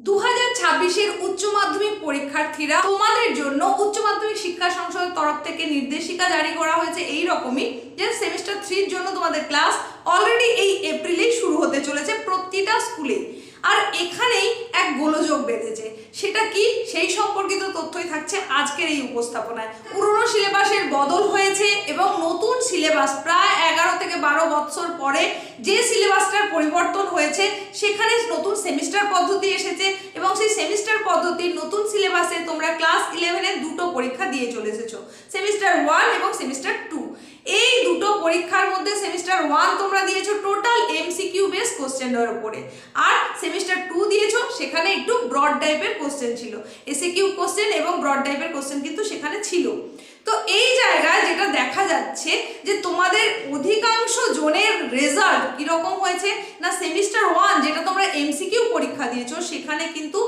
দু হাজার ছাব্বিশের উচ্চ মাধ্যমিক পরীক্ষার্থীরা তোমাদের জন্য উচ্চ মাধ্যমিক শিক্ষা সংসদের তরফ থেকে নির্দেশিকা জারি করা হয়েছে এই রকমই যে সেমিস্টার থ্রির জন্য তোমাদের ক্লাস অলরেডি এই এপ্রিলেই শুরু হতে চলেছে প্রতিটা স্কুলে আর এখানেই এক গোলযোগ বেঁধেছে। সেই সম্পর্কিত তথ্যই থাকছে আজকের এই উপস্থাপনায়। পুরনো সিলেবাসের বদল হয়েছে এবং নতুন সিলেবাস প্রায় এগারো থেকে বারো বৎসর পরে যে সিলেবাসটার পরিবর্তন হয়েছে, সেখানে নতুন সেমিস্টার পদ্ধতি এসেছে এবং সেই সেমিস্টার পদ্ধতির নতুন সিলেবাসে তোমরা ক্লাস ইলেভেনের দুটো পরীক্ষা দিয়ে চলে এসেছ সেমিস্টার ওয়ান এবং সেমিস্টার পরীক্ষার মধ্যে সেমিস্টার ওয়ান তোমরা দিয়েছ টোটাল এমসিকিউ বেস কোশ্চেনের উপরে। আর সেমিস্টার টু দিয়েছ, সেখানে একটু ব্রড টাইপের কোশ্চেন ছিল। এসিকিউ কোশ্চেন এবং ব্রড টাইপের কোশ্চেন কিন্তু সেখানে ছিল। তো এই জায়গায় যেটা দেখা যাচ্ছে যে তোমাদের অধিকাংশ জনের রেজাল্ট কীরকম হয়েছে, না সেমিস্টার ওয়ান যেটা তোমরা এমসিকিউ পরীক্ষা দিয়েছ, সেখানে কিন্তু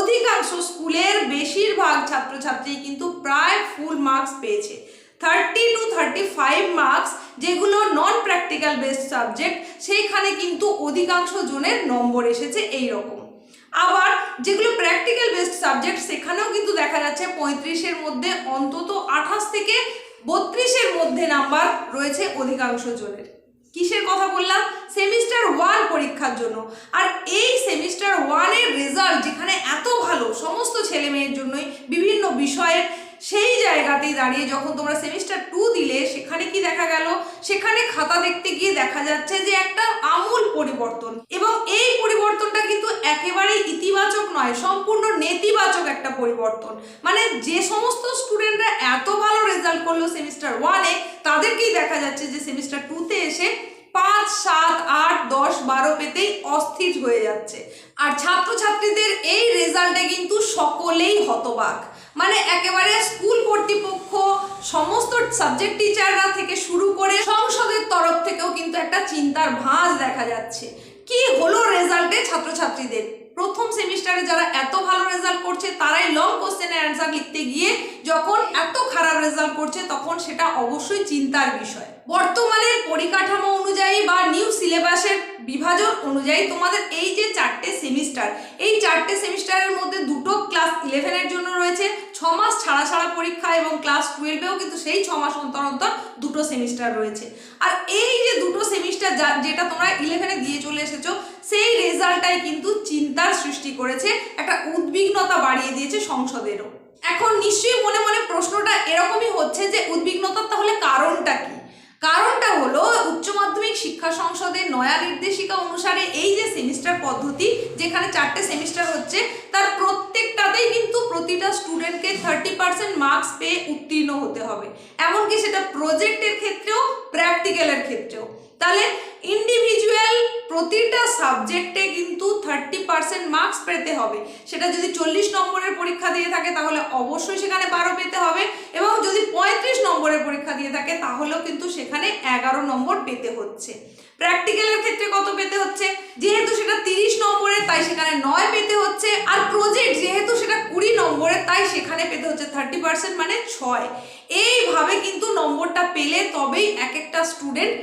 অধিকাংশ স্কুলের বেশিরভাগ ছাত্রছাত্রী কিন্তু প্রায় ফুল মার্কস পেয়েছে। Thirty two thirty five marks যেগুলো নন প্র্যাকটিক্যাল বেসড সাবজেক্ট সেইখানে কিন্তু অধিকাংশ জনের নম্বর এসেছে এই রকম আবার যেগুলো প্র্যাকটিক্যাল বেসড সাবজেক্ট সেখানেও কিন্তু দেখা যাচ্ছে পঁয়ত্রিশের মধ্যে, অন্তত আঠাশ থেকে বত্রিশের মধ্যে নাম্বার রয়েছে অধিকাংশ জনের। কিসের কথা বললাম? সেমিস্টার ওয়ান পরীক্ষার জন্য। আর এই সেমিস্টার ওয়ানের রেজাল্ট যেখানে এত ভালো, সমস্ত ছেলে মেয়ের জন্যই, বিভিন্ন বিষয়ের সেই জায়গাতেই দাঁড়িয়ে যখন তোমরা সেমিস্টার টু দিলে, সেখানে কি দেখা গেল? সেখানে খাতা দেখতে গিয়ে দেখা যাচ্ছে যে একটা আমূল পরিবর্তন। এবং এই পরিবর্তনটা কিন্তু একেবারেই ইতিবাচক নয়, সম্পূর্ণ নেতিবাচক একটা পরিবর্তন। মানে যে সমস্ত স্টুডেন্টরা এত ভালো রেজাল্ট করল সেমিস্টার ওয়ানে তাদেরকেই দেখা যাচ্ছে যে সেমিস্টার টুতে এসে পাঁচ, সাত, আট, দশ, বারো পেতেই অস্থির হয়ে যাচ্ছে। আর ছাত্রছাত্রীদের এই রেজাল্টে কিন্তু সকলেই হতবাক। মানে একেবারে স্কুল কর্তৃপক্ষ, সমস্ত সাবজেক্ট টিচাররা থেকে শুরু করে সংসদের তরফ থেকেও কিন্তু একটা চিন্তার ভাঁজ দেখা যাচ্ছে। কি হলো রেজাল্টে ছাত্রছাত্রীদের? প্রথম সেমিস্টারে যারা এত ভালো রেজাল্ট করছে, তারাই লং কোশ্চেনে অ্যান্সার লিখতে গিয়ে যখন এত খারাপ রেজাল্ট করছে, তখন সেটা অবশ্যই চিন্তার বিষয়। বর্তমানের পরিকাঠামো অনুযায়ী বা নিউ সিলেবাসের বিভাজন অনুযায়ী তোমাদের এই যে চারটে সেমিস্টার এই চারটে সেমিস্টারের মধ্যে দুটো ক্লাস ইলেভেনের জন্য রয়েছে ছ মাস ছাড়া ছাড়া পরীক্ষা এবং ক্লাস টুয়েলভেও কিন্তু সেই ছমাস মাস অন্তর অন্তর দুটো সেমিস্টার রয়েছে। আর এই যে দুটো সেমিস্টার যেটা তোমরা ইলেভেনে দিয়ে চলে এসেছ, সেই রেজাল্টটাই কিন্তু চিন্তার সৃষ্টি করেছে, একটা উদ্বিগ্নতা বাড়িয়ে দিয়েছে সংসদেরও। এখন নিশ্চয়ই মনে মনে প্রশ্নটা এরকমই হচ্ছে যে উদ্বিগ্নতার তাহলে কারণটা কি? কারণটা হলো উচ্চ মাধ্যমিক শিক্ষা সংসদের নয়া নির্দেশিকা অনুসারে এই যে সেমিস্টার পদ্ধতি, যেখানে চারটে সেমিস্টার হচ্ছে, তার প্রত্যেকটাতেই কিন্তু প্রতিটা স্টুডেন্টকে থার্টি পার্সেন্ট মার্কস পেয়ে উত্তীর্ণ হতে হবে। এমনকি সেটা প্রজেক্টের ক্ষেত্রেও প্র্যাকটিক্যালের ক্ষেত্রেও। তাহলে ইন্ডিভিজুয়াল প্রতিটা সাবজেক্টে কিন্তু থার্টি পার্সেন্ট মার্কস পেতে হবে। সেটা যদি চল্লিশ নম্বরের পরীক্ষা দিয়ে থাকে, তাহলে অবশ্যই সেখানে বারো পেতে হবে। নম্বরের পরীক্ষা দিয়ে থাকে, তাহলেও কিন্তু সেখানে এগারো নম্বর পেতে হচ্ছে। প্র্যাকটিক্যালের ক্ষেত্রে কত পেতে হচ্ছে? যেহেতু সেটা তিরিশ নম্বরের তাই সেখানে নয় পেতে হচ্ছে। আর প্রজেক্ট যেহেতু সেটা কুড়ি নম্বরের তাই সেখানে পেতে হচ্ছে থার্টি পার্সেন্ট মানে ছয়। এইভাবে কিন্তু নম্বরটা পেলে তবেই এক একটা স্টুডেন্ট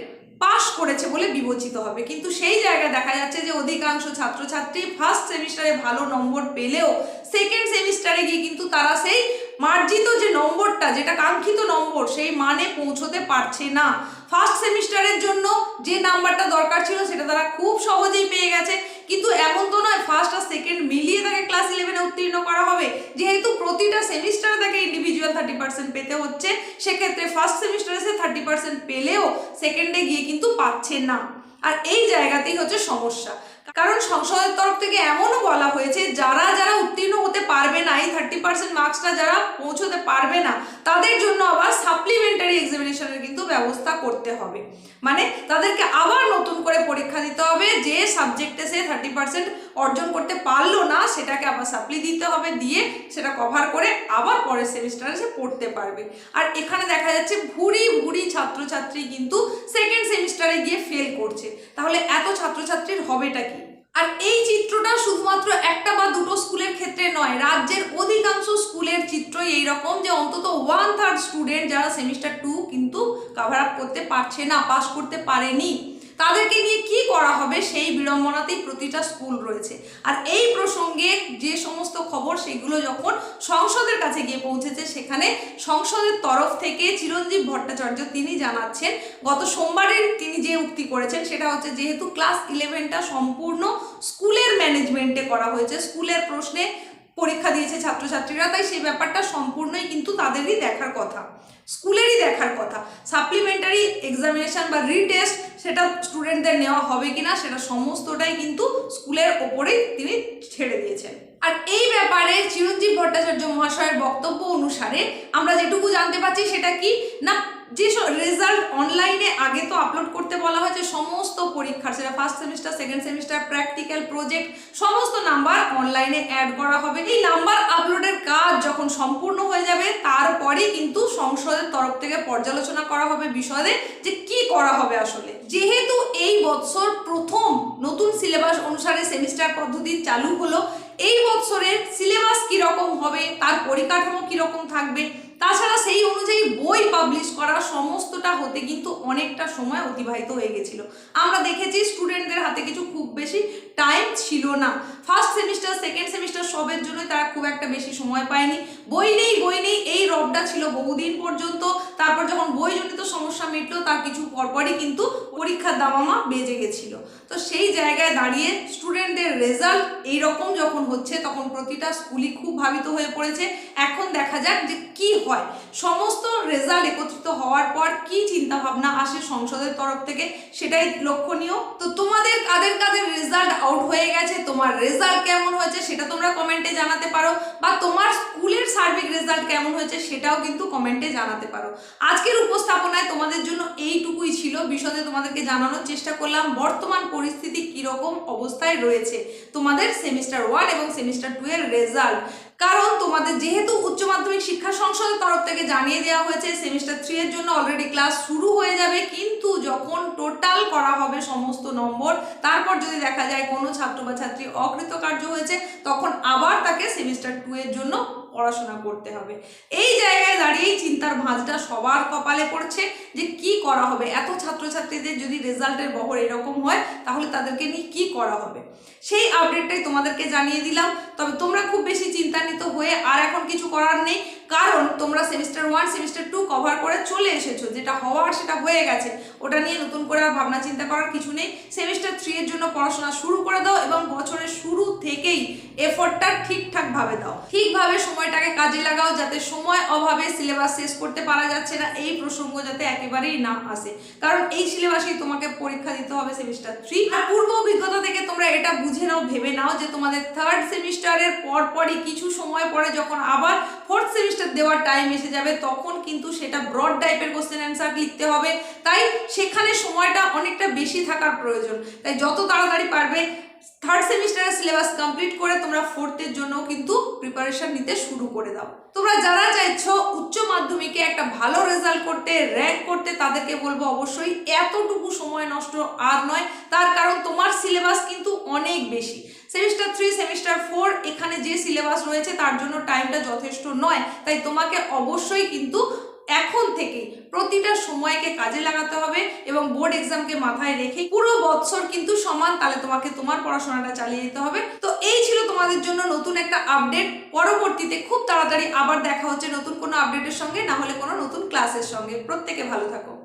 পাশ করেছে বলে বিবেচিত হবে। কিন্তু সেই জায়গায় দেখা যাচ্ছে যে অধিকাংশ ছাত্রছাত্রী ফার্স্ট সেমিস্টারে ভালো নম্বর পেলেও সেকেন্ড সেমিস্টারে গিয়ে কিন্তু তারা সেই মার্জিত যে নম্বরটা, যেটা কাঙ্ক্ষিত নম্বর, সেই মানে পৌঁছতে পারছে না। ফার্স্ট সেমিস্টারের জন্য যে নাম্বারটা দরকার ছিল, সেটা তারা খুব সহজেই পেয়ে গেছে। কিন্তু এমন তো নয় ফার্স্ট আর সেকেন্ড মিলিয়ে তাকে ক্লাস ইলেভেনে উত্তীর্ণ করা হবে। যেহেতু প্রতিটা সেমিস্টারে তাকে ইন্ডিভিজুয়াল থার্টি পার্সেন্ট পেতে হচ্ছে, সেক্ষেত্রে ফার্স্ট সেমিস্টারে সে থার্টি পার্সেন্ট পেলেও সেকেন্ডে গিয়ে কিন্তু পাচ্ছে না। আর এই জায়গাতেই হচ্ছে সমস্যা। কারণ সংসদের তরফ থেকে এমনও বলা হয়েছে, যারা যারা উত্তীর্ণ হতে পারবে না, এই থার্টি পার্সেন্ট মার্কসটা যারা পৌঁছতে পারবে না, তাদের জন্য আবার সাপ্লিমেন্টারি এক্সামিনেশনের কিন্তু ব্যবস্থা করতে হবে। মানে তাদেরকে আবার নতুন করে পরীক্ষা দিতে হবে, যে সাবজেক্টে সে থার্টি পার্সেন্ট অর্জন করতে পারল না, সেটাকে আবার সাপ্লি দিতে হবে, দিয়ে সেটা কভার করে আবার পরের সেমিস্টারে সে পড়তে পারবে। আর এখানে দেখা যাচ্ছে ভুরি ভুরি ছাত্রছাত্রী কিন্তু সেকেন্ড সেমিস্টারে গিয়ে ফেল করছে। তাহলে এত ছাত্রছাত্রীর হবেটা কি? আর এই চিত্রটা শুধুমাত্র একটা বা দুটো স্কুলের ক্ষেত্রে নয়, রাজ্যের অধিকাংশ স্কুলের চিত্রই এইরকম যে অন্তত ওয়ান থার্ড স্টুডেন্ট যারা সেমিস্টার টু কিন্তু কাভার আপ করতে পারছে না পাস করতে পারেনি। তাদেরকে নিয়ে কি করা হবে সেই বিড়ম্বনাতেই প্রতিটা স্কুল রয়েছে। আর এই প্রসঙ্গে যে সমস্ত খবর, সেগুলো যখন সংসদের কাছে গিয়ে পৌঁছেছে। সেখানে সংসদের তরফ থেকে চিরঞ্জীব ভট্টাচার্য তিনি জানাচ্ছেন, গত সোমবারের তিনি যে উক্তি করেছেন, সেটা হচ্ছে যেহেতু ক্লাস ইলেভেনটা সম্পূর্ণ স্কুলের ম্যানেজমেন্টে করা হয়েছে, স্কুলের প্রশ্নে পরীক্ষা দিয়েছে ছাত্রছাত্রীরা, তাই সেই ব্যাপারটা সম্পূর্ণই কিন্তু তাদেরই দেখার কথা। স্কুলেরই দেখার কথা। সাপ্লিমেন্টারি এক্সামিনেশন বা রিটেস্ট সেটা স্টুডেন্টদের নেওয়া হবে কি না সেটা সমস্তটাই কিন্তু স্কুলের ওপরেই তিনি ছেড়ে দিয়েছেন। আর এই ব্যাপারে চিরঞ্জীব ভট্টাচার্য মহাশয়ের বক্তব্য অনুসারে আমরা যেটুকু জানতে পারছি সেটা কি? না যে রেজাল্ট অনলাইনে আগে তো আপলোড করতে বলা হয়েছে সমস্ত পরীক্ষার, সেটা first semester second semester practical project সমস্ত নাম্বার অনলাইনে অ্যাড করা হবে। এই নাম্বার আপলোডের কাজ যখন সম্পূর্ণ হয়ে যাবে, তারপরেই কিন্তু সংসদের তরফ থেকে পর্যালোচনা করা হবে বিষয়ে যে কি করা হবে আসলে। যেহেতু এই বছর প্রথম নতুন সিলেবাস অনুসারে সেমিস্টার পদ্ধতি চালু হলো, এই বছরের সিলেবাস কীরকম হবে, তার পরিকাঠামো কীরকম থাকবে তাছাড়া সেই অনুযায়ী বই পাবলিশ করা সমস্তটা হতে কিন্তু অনেকটা সময় অতিবাহিত হয়ে গেছিল। আমরা দেখেছি স্টুডেন্টদের হাতে কিছু খুব বেশি টাইম ছিল না। ফার্স্ট সেমিস্টার সেকেন্ড সেমিস্টার সবের জন্যই তারা খুব একটা বেশি সময় পায়নি। বই নেই বই নেই, এই রবটা ছিল বহুদিন পর্যন্ত। তারপর যখন বইজনিত সমস্যা মিটলো, তার কিছু পরপরই কিন্তু পরীক্ষার দামামা বেজে গেছিল। তো সেই জায়গায় দাঁড়িয়ে স্টুডেন্টদের রেজাল্ট এইরকম যখন হচ্ছে, তখন প্রতিটা স্কুলই খুব ভাবিত হয়ে পড়েছে। এখন দেখা যাক যে কি হয়। সমস্ত রেজাল্ট একত্রিত হওয়ার পর কি চিন্তা ভাবনা আসে সংসদের তরফ থেকে সেটাই লক্ষণীয়। তো তোমাদের কাদের কাদের রেজাল্ট আউট হয়ে গেছে, তোমার রেজাল্ট কেমন হয়েছে সেটা তোমরা কমেন্টে জানাতে পারো বা তোমার স্কুলের সার্বিক রেজাল্ট কেমন হয়েছে সেটাও কিন্তু কমেন্টে জানাতে পারো। আজকের উপস্থাপনায় তোমাদের জন্য এইটুকুই ছিল। বিশদে তোমাদেরকে জানানোর চেষ্টা করলাম। বর্তমান পরিস্থিতি কীরকম অবস্থায় রয়েছে তোমাদের সেমিস্টার ওয়ান এবং সেমিস্টার টু এর রেজাল্ট কারণ তোমাদের যেহেতু উচ্চ মাধ্যমিক শিক্ষা সংসদের তরফ থেকে জানিয়ে দেওয়া হয়েছে সেমিস্টার থ্রি এর জন্য অলরেডি ক্লাস শুরু হয়ে যাবে, কিন্তু যখন টোটাল করা হবে সমস্ত নম্বর, তারপর যদি দেখা যায় কোনো ছাত্র বা ছাত্রী অকৃতকার্য হয়েছে, তখন আবার তাকে সেমিস্টার টু এর জন্য পড়াশোনা করতে হবে। এই জায়গায় দাঁড়িয়েই চিন্তার ভাঁজটা সবার কপালে পড়ছে যে কি করা হবে। এত ছাত্রছাত্রীদের যদি রেজাল্টের বহর এরকম হয়, তাহলে তাদেরকে নিয়ে কি করা হবে? সেই আপডেটটাই তোমাদেরকে জানিয়ে দিলাম। তবে তোমরা খুব বেশি চিন্তান্বিত হয়ে আর এখন কিছু করার নেই। কারণ তোমরা semester one semester two cover করে চলে এসেছ। যেটা হওয়ার সেটা হয়ে গেছে। ওটা নিয়ে নতুন করে আর ভাবনা চিন্তা করার কিছু নেই। সেমিস্টার থ্রি এর জন্য পড়াশোনা শুরু করে দাও এবং বছরের শুরু থেকেই এফোর্টটা ঠিকঠাকভাবে দাও। ঠিকভাবে সময়টাকে কাজে লাগাও যাতে সময় অভাবে সিলেবাস শেষ করতে পারা যাচ্ছে না, এই প্রসঙ্গ যাতে একেবারেই না আসে। কারণ এই সিলেবাসেই তোমাকে পরীক্ষা দিতে হবে সেমিস্টার থ্রি আর পূর্ব অভিজ্ঞতা থেকে তোমরা এটা বুঝে নাও, ভেবে নাও যে তোমাদের থার্ড সেমিস্টারের পরপরই কিছু সময় পরে যখন আবার ফোর্থ সেমিস্টার দেওয়ার টাইম এসে যাবে, তখন কিন্তু সেটা ব্রড টাইপের কোশ্চেন অ্যান্সার লিখতে হবে। তাই সেখানে সময়টা অনেকটা বেশি থাকার প্রয়োজন। তাই যত তাড়াতাড়ি পারবে থার্ড সেমিস্টারের সিলেবাস কমপ্লিট করে তোমরা ফোর্থের জন্য কিন্তু প্রিপারেশন নিতে শুরু করে দাও। তোমরা যারা চাইছো উচ্চ মাধ্যমিকে একটা ভালো রেজাল্ট করতে র্যাঙ্ক করতে, তাদেরকে বলব অবশ্যই এতটুকু সময় নষ্ট আর নয়, তার কারণ তোমার সিলেবাস কিন্তু অনেক বেশি। সেমিস্টার থ্রি সেমিস্টার ফোর এখানে যে সিলেবাস রয়েছে, তার জন্য টাইমটা যথেষ্ট নয়। তাই তোমাকে অবশ্যই কিন্তু এখন থেকে প্রতিটা সময়কে কাজে লাগাতে হবে এবং বোর্ড এক্সামকে মাথায় রেখে পুরো বছর কিন্তু সমান তাহলে তোমাকে তোমার পড়াশোনাটা চালিয়ে যেতে হবে। তো এই ছিল তোমাদের জন্য নতুন একটা আপডেট পরবর্তীতে খুব তাড়াতাড়ি আবার দেখা হচ্ছে নতুন কোনো আপডেটের সঙ্গে, না হলে কোনো নতুন ক্লাসের সঙ্গে। প্রত্যেকে ভালো থাকো।